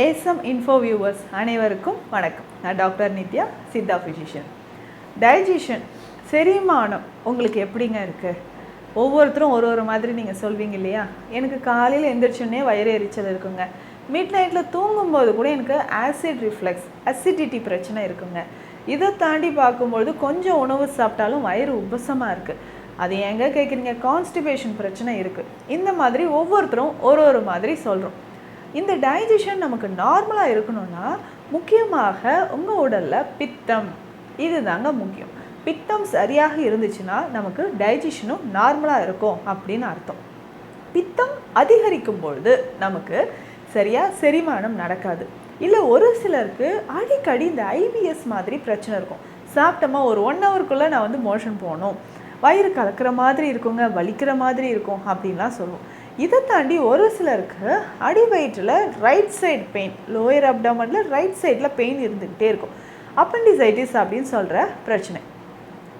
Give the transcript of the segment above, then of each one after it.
ASM info viewers அனைவருக்கும் வணக்கம். நான் doctor Nithya Siddha physician digestion செரிமானம் உங்களுக்கு எப்படிங்க இருக்குது ஒவ்வொருத்தரும் ஒரு ஒரு மாதிரி நீங்கள் சொல்வீங்க இல்லையா? எனக்கு காலையில் எந்திரிச்சோடனே வயிறு எரிச்சல் இருக்குங்க. மிட் நைட்டில் தூங்கும்போது கூட எனக்கு ஆசிட் ரிஃப்ளெக்ஸ் அசிடிட்டி பிரச்சனை இருக்குங்க. இதை தாண்டி பார்க்கும்பொழுது கொஞ்சம் உணவு சாப்பிட்டாலும் வயிறு உபசமாக இருக்குது அது எங்கே கேட்குறீங்க கான்ஸ்டிபேஷன் பிரச்சனை இருக்குது இந்த மாதிரி ஒவ்வொருத்தரும் ஒரு ஒரு மாதிரி சொல்கிறோம் இந்த டைஜஷன் நமக்கு நார்மலாக இருக்கணும்னா முக்கியமாக உங்கள் உடலில் பித்தம். இது தாங்க முக்கியம். பித்தம் சரியாக இருந்துச்சுன்னா நமக்கு டைஜஷனும் நார்மலாக இருக்கும் அப்படின்னு அர்த்தம். பித்தம் அதிகரிக்கும் பொழுது நமக்கு சரியாக செரிமானம் நடக்காது. இல்லை ஒரு சிலருக்கு அடிக்கடி இந்த ஐபிஎஸ் மாதிரி பிரச்சனை இருக்கும். சாப்பிட்டோமா ஒரு ஒன் ஹவருக்குள்ளே நான் வந்து மோஷன் போகணும். வயிறு கலக்கிற மாதிரி இருக்குங்க வலிக்கிற மாதிரி இருக்கும் அப்படின்லாம் சொல்லுவோம். இதை தாண்டி ஒரு சிலருக்கு அடி வயிற்றில் ரைட் சைடு பெயின் லோயர் அப்டமனில் ரைட் சைடில் பெயின் இருந்துக்கிட்டே இருக்கும். அப்பண்டிசைட்டிஸ் அப்படின்னு சொல்கிற பிரச்சனை.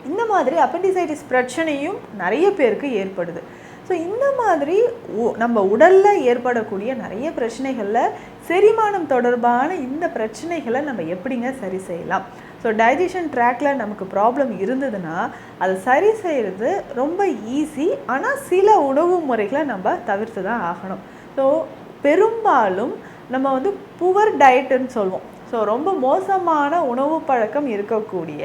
இந்த மாதிரி அப்பண்டிசைட்டிஸ் பிரச்சனையும் நிறைய பேருக்கு ஏற்படுது. ஸோ இந்த மாதிரி உ- நம்ம உடலில் ஏற்படக்கூடிய நிறைய பிரச்சனைகளில் செரிமானம் தொடர்பான இந்த பிரச்சனைகளை நம்ம எப்படிங்க சரி செய்யலாம்? ஸோ டைஜஷன் ட்ராக்ல நமக்கு ப்ராப்ளம் இருந்ததுன்னா அதை சரி செய்கிறது ரொம்ப ஈஸி ஆனால் சில உணவு முறைகளை நம்ம தவிர்த்து தான் ஆகணும். ஸோ பெரும்பாலும் நம்ம வந்து புவர் டயட்டுன்னு சொல்லுவோம் ஸோ ரொம்ப மோசமான உணவு பழக்கம் இருக்கக்கூடிய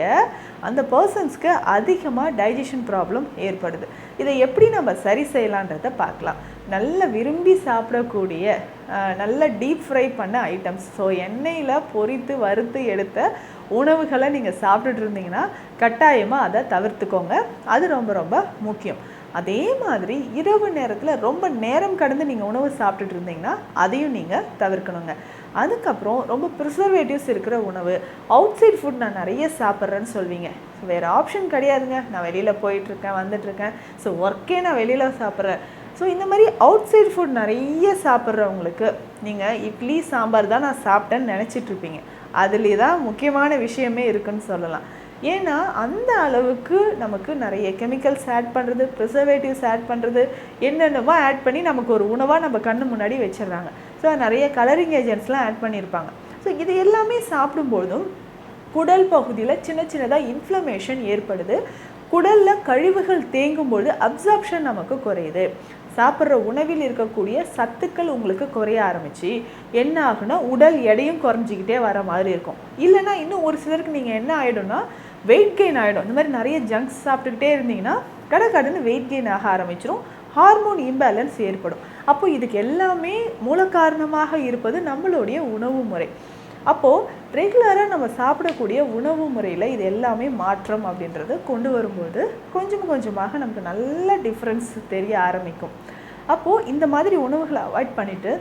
அந்த பர்சன்ஸ்க்கு அதிகமாக டைஜஷன் ப்ராப்ளம் ஏற்படுது. இதை எப்படி நம்ம சரி செய்யலான்றதை பார்க்கலாம். நல்ல விரும்பி சாப்பிடக்கூடிய நல்ல டீப் ஃப்ரை பண்ண ஐட்டம்ஸ் ஸோ எண்ணெயில் பொரித்து வறுத்து எடுத்த உணவுகளை நீங்கள் சாப்பிட்டுட்டு இருந்தீங்கன்னா கட்டாயமாக அதை தவிர்த்துக்கோங்க. அது ரொம்ப ரொம்ப முக்கியம். அதே மாதிரி இரவு நேரத்தில் ரொம்ப நேரம் கடந்து நீங்கள் உணவு சாப்பிட்டுட்டு இருந்தீங்கன்னா அதையும் நீங்கள் தவிர்க்கணுங்க. அதுக்கப்புறம் ரொம்ப ப்ரிசர்வேட்டிவ்ஸ் இருக்கிற உணவு அவுட் சைட் ஃபுட் நான் நிறைய சாப்பிட்றேன்னு சொல்வீங்க. வேறு ஆப்ஷன் கிடையாதுங்க. நான் வெளியில் போயிட்டுருக்கேன் வந்துட்டுருக்கேன் ஸோ ஒர்க்கே நான் வெளியில் சாப்பிட்றேன். ஸோ இந்த மாதிரி அவுட் சைட் ஃபுட் நிறைய சாப்பிட்றவங்களுக்கு நீங்கள் இட்லி சாம்பார் தான் நான் சாப்பிட்டேன்னு நினச்சிட்ருப்பீங்க அதுலே அதுலேயே தான் முக்கியமான விஷயமே இருக்குன்னு சொல்லலாம். ஏன்னா அந்த அளவுக்கு நமக்கு நிறைய கெமிக்கல்ஸ் ஆட் பண்ணுறது ப்ரிசர்வேட்டிவ்ஸ் ஆட் பண்ணுறது என்னென்னவோ ஆட் பண்ணி நமக்கு ஒரு உணவாக நம்ம கண்ணு முன்னாடி வச்சிடுறாங்க. ஸோ நிறைய கலரிங் ஏஜென்ட்ஸ்லாம் ஆட் பண்ணியிருப்பாங்க. ஸோ இது எல்லாமே சாப்பிடும்போதும் குடல் பகுதியில் சின்ன சின்னதாக இன்ஃப்ளமேஷன் ஏற்படுது. குடலில் கழிவுகள் தேங்கும்போது அப்சார்ப்ஷன் நமக்கு குறையுது. சாப்பிட்ற உணவில் இருக்கக்கூடிய சத்துக்கள் உங்களுக்கு குறைய ஆரம்பிச்சு என்ன ஆகுனா உடல் எடையும் குறைஞ்சிக்கிட்டே வர மாதிரி இருக்கும். இல்லைன்னா இன்னும் ஒரு சிலருக்கு நீங்கள் என்ன ஆகிடும்னா வெயிட் கெயின் ஆகிடும் இந்த மாதிரி நிறைய ஜங்க்ஸ் சாப்பிட்டுக்கிட்டே இருந்தீங்கன்னா கடை கடன் வெயிட் கெயின் ஆக ஆரம்பிச்சிரும். ஹார்மோன் இம்பேலன்ஸ் ஏற்படும். அப்போ இதுக்கு எல்லாமே மூல காரணமாக இருப்பது நம்மளுடைய உணவு முறை. அப்போது ரெகுலராக நம்ம சாப்பிடக்கூடிய உணவு முறையில் இது எல்லாமே மாற்றம் அப்படின்றது கொண்டு வரும்போது கொஞ்சம் கொஞ்சமாக நமக்கு நல்ல டிஃப்ரென்ஸ் தெரிய ஆரம்பிக்கும். அப்போது இந்த மாதிரி உணவுகளை அவாய்ட் பண்ணிவிட்டு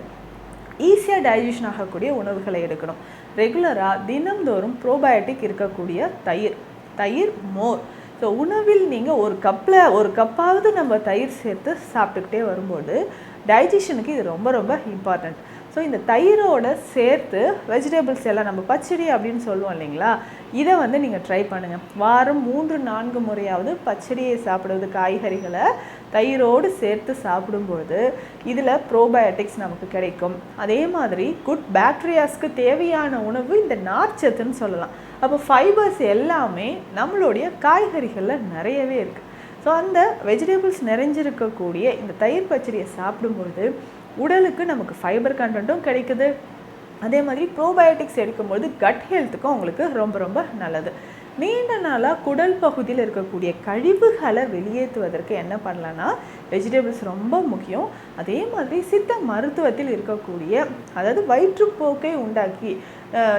ஈஸியாக டைஜஷன் ஆகக்கூடிய உணவுகளை எடுக்கணும். ரெகுலராக தினம்தோறும் ப்ரோபயோட்டிக் இருக்கக்கூடிய தயிர் தயிர் மோர். ஸோ உணவில் நீங்கள் ஒரு கப்பில் ஒரு கப்பாவது நம்ம தயிர் சேர்த்து சாப்பிட்டுக்கிட்டே வரும்போது டைஜஷனுக்கு இது ரொம்ப ரொம்ப இம்பார்ட்டண்ட் ஸோ இந்த தயிரோட சேர்த்து வெஜிடபிள்ஸ் எல்லாம் நம்ம பச்சடி அப்படின்னு சொல்லுவோம் இல்லைங்களா? இதை வந்து நீங்கள் ட்ரை பண்ணுங்கள் வாரம் மூன்று நான்கு முறையாவது பச்சடியை சாப்பிடுவது காய்கறிகளை தயிரோடு சேர்த்து சாப்பிடும்போது இதில் ப்ரோபயோட்டிக்ஸ் நமக்கு கிடைக்கும். அதே மாதிரி குட் பேக்டீரியாஸ்க்கு தேவையான உணவு இந்த நார்ச்சத்துன்னு சொல்லலாம். அப்போ ஃபைபர்ஸ் எல்லாமே நம்மளுடைய காய்கறிகளில் நிறையவே இருக்குது ஸோ அந்த வெஜிடபிள்ஸ் நிறைஞ்சிருக்கக்கூடிய இந்த தயிர் பச்சடியை சாப்பிடும்போது உடலுக்கு நமக்கு ஃபைபர் கண்டென்ட்டும் கிடைக்குது. அதே மாதிரி ப்ரோபயோட்டிக்ஸ் எடுக்கும்போது கட் ஹெல்த்துக்கும் உங்களுக்கு ரொம்ப ரொம்ப நல்லது. நீண்ட நாளாக குடல் பகுதியில் இருக்கக்கூடிய கழிவுகளை வெளியேற்றுவதற்கு என்ன பண்ணலான்னா வெஜிடபிள்ஸ் ரொம்ப முக்கியம். அதே மாதிரி சித்த மருத்துவத்தில் இருக்கக்கூடிய அதாவது வயிற்றுப்போக்கை உண்டாக்கி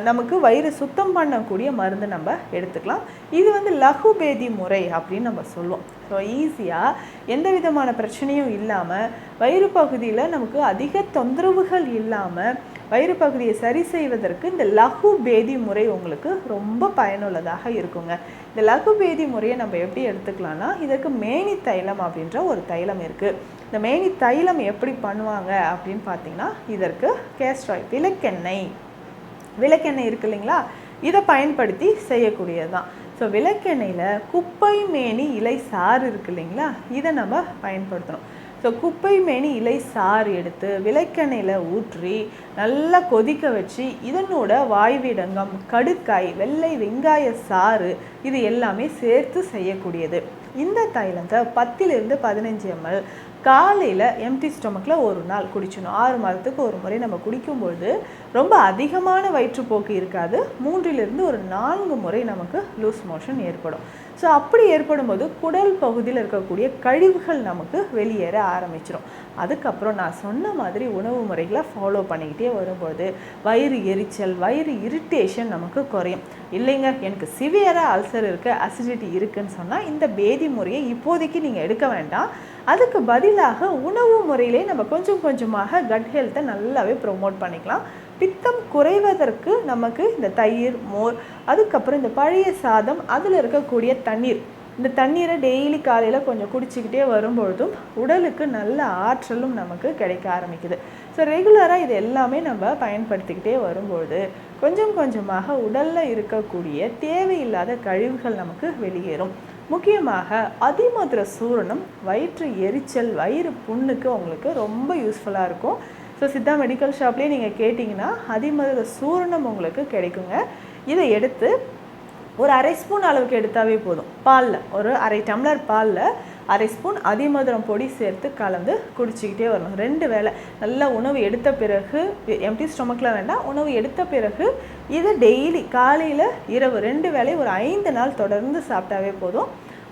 நமக்கு வயிறு சுத்தம் பண்ணக்கூடிய மருந்து நம்ம எடுத்துக்கலாம். இது வந்து லகு பேதி முறை அப்படின்னு நம்ம சொல்லுவோம். ஸோ ஈஸியாக எந்த விதமான பிரச்சனையும் இல்லாமல் வயிறு பகுதியில் நமக்கு அதிக தொந்தரவுகள் இல்லாமல் வயிறு பகுதியை சரி செய்வதற்கு இந்த லகு பேதி முறை உங்களுக்கு ரொம்ப பயனுள்ளதாக இருக்குங்க. இந்த லகு பேதி முறையை நம்ம எப்படி எடுத்துக்கலாம்னா இதற்கு மேனி தைலம் அப்படின்ற ஒரு தைலம் இருக்குது இந்த மேனி தைலம் எப்படி பண்ணுவாங்க அப்படின்னு பார்த்தீங்கன்னா இதற்கு கேஸ்ட்ராய் விளக்கெண்ணெய். விளக்கெண்ணெய் இருக்கு இல்லைங்களா? இதை பயன்படுத்தி செய்யக்கூடியது தான் ஸோ விளக்கெண்ணெயில் குப்பை மேனி இலை சாறு இருக்கு இல்லைங்களா? இதை நம்ம பயன்படுத்தணும். ஸோ குப்பை மேனி இலை சாறு எடுத்து விளக்கெண்ணெயில் ஊற்றி நல்லா கொதிக்க வச்சு இதனோட வாய்விடங்கம் கடுக்காய் வெள்ளை வெங்காய சாறு இது எல்லாமே சேர்த்து செய்யக்கூடியது. இந்த தைலத்தை பத்திலிருந்து பதினஞ்சு எம்எல் காலையில் எம்டி ஸ்டொமக்கில் ஒரு நாள் குடிச்சணும் ஆறு மாதத்துக்கு ஒரு முறை நம்ம குடிக்கும்பொழுது ரொம்ப அதிகமான வயிற்றுப்போக்கு இருக்காது. மூன்றிலிருந்து ஒரு நான்கு முறை நமக்கு லூஸ் மோஷன் ஏற்படும். ஸோ அப்படி ஏற்படும் போது குடல் பகுதியில் இருக்கக்கூடிய கழிவுகள் நமக்கு வெளியேற ஆரம்பிச்சிடும் அதுக்கப்புறம் நான் சொன்ன மாதிரி உணவு முறைகளை ஃபாலோ பண்ணிக்கிட்டே வரும்போது வயிறு எரிச்சல் வயிறு இரிட்டேஷன் நமக்கு குறையும். இல்லைங்க எனக்கு சிவியராக அல்சர் இருக்குது அசிடிட்டி இருக்குதுன்னு சொன்னால் இந்த பேதி முறையை இப்போதைக்கு நீங்கள் எடுக்க வேண்டாம். அதுக்கு பதிலாக உணவு முறையிலே நம்ம கொஞ்சம் கொஞ்சமாக கட் ஹெல்த்தை நல்லாவே ப்ரொமோட் பண்ணிக்கலாம். பித்தம் குறைவதற்கு நமக்கு இந்த தயிர் மோர் அதுக்கப்புறம் இந்த பழைய சாதம் அதில் இருக்கக்கூடிய தண்ணீர். இந்த தண்ணீரை டெய்லி காலையில் கொஞ்சம் குடிச்சிக்கிட்டே வரும்பொழுதும் உடலுக்கு நல்ல ஆற்றலும் நமக்கு கிடைக்க ஆரம்பிக்குது. ஸோ ரெகுலராக இது எல்லாமே நம்ம பயன்படுத்திக்கிட்டே வரும்பொழுது கொஞ்சம் கொஞ்சமாக உடலில் இருக்கக்கூடிய தேவையில்லாத கழிவுகள் நமக்கு வெளியேறும். முக்கியமாக அதிமதுர சூரணம் வயிற்று எரிச்சல் வயிறு புண்ணுக்கு உங்களுக்கு ரொம்ப யூஸ்ஃபுல்லாக இருக்கும். ஸோ சித்தா மெடிக்கல் ஷாப்லேயே நீங்கள் கேட்டிங்கன்னா அதிமதுர சூரணம் உங்களுக்கு கிடைக்குங்க. இதை எடுத்து ஒரு அரை ஸ்பூன் அளவுக்கு எடுத்தாவே போதும். பாலில் ஒரு அரை டம்ளர் பாலில் அரை ஸ்பூன் அதிமதுரம் பொடி சேர்த்து கலந்து குடிச்சிக்கிட்டே வரணும். ரெண்டு வேளை நல்லா உணவு எடுத்த பிறகு எம்டி ஸ்டொமக்கில் வேண்டாம். உணவு எடுத்த பிறகு இதை டெய்லி காலையில் இரவு ரெண்டு வேளை ஒரு ஐந்து நாள் தொடர்ந்து சாப்பிட்டாவே போதும்.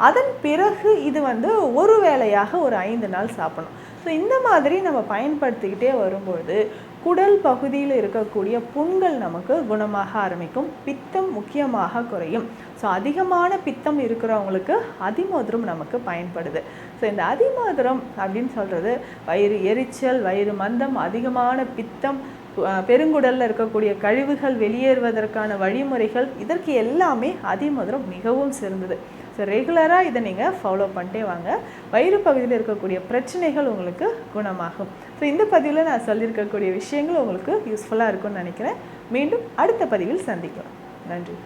அதன் பிறகு இது வந்து ஒரு வேளையாக ஒரு ஐந்து நாள் சாப்பிடணும். ஸோ இந்த மாதிரி நம்ம பயன்படுத்திக்கிட்டே வரும்பொழுது குடல் பகுதியில் இருக்கக்கூடிய புண்கள் நமக்கு குணமாக ஆரம்பிக்கும். பித்தம் முக்கியமாக குறையும். ஸோ அதிகமான பித்தம் இருக்கிறவங்களுக்கு அதிமதுரம் நமக்கு பயன்படுது. ஸோ இந்த அதிமதுரம் அப்படின்னு சொல்கிறது வயிறு எரிச்சல் வயிறு மந்தம் அதிகமான பித்தம் பெருங்குடலில் இருக்கக்கூடிய கழிவுகள் வெளியேறுவதற்கான வழிமுறைகள் இதற்கு எல்லாமே அதிமதுரம் மிகவும் சிறந்தது. ஸோ ரெகுலராக இதை நீங்கள் ஃபாலோ பண்ணிட்டே வாங்க. வயிறு பகுதியில் இருக்கக்கூடிய பிரச்சனைகள் உங்களுக்கு குணமாகும். ஸோ இந்த பதிவில் நான் சொல்லியிருக்கக்கூடிய விஷயங்கள் உங்களுக்கு யூஸ்ஃபுல்லாக இருக்கும்னு நினைக்கிறேன். மீண்டும் அடுத்த பதிவில் சந்திக்கலாம். நன்றி.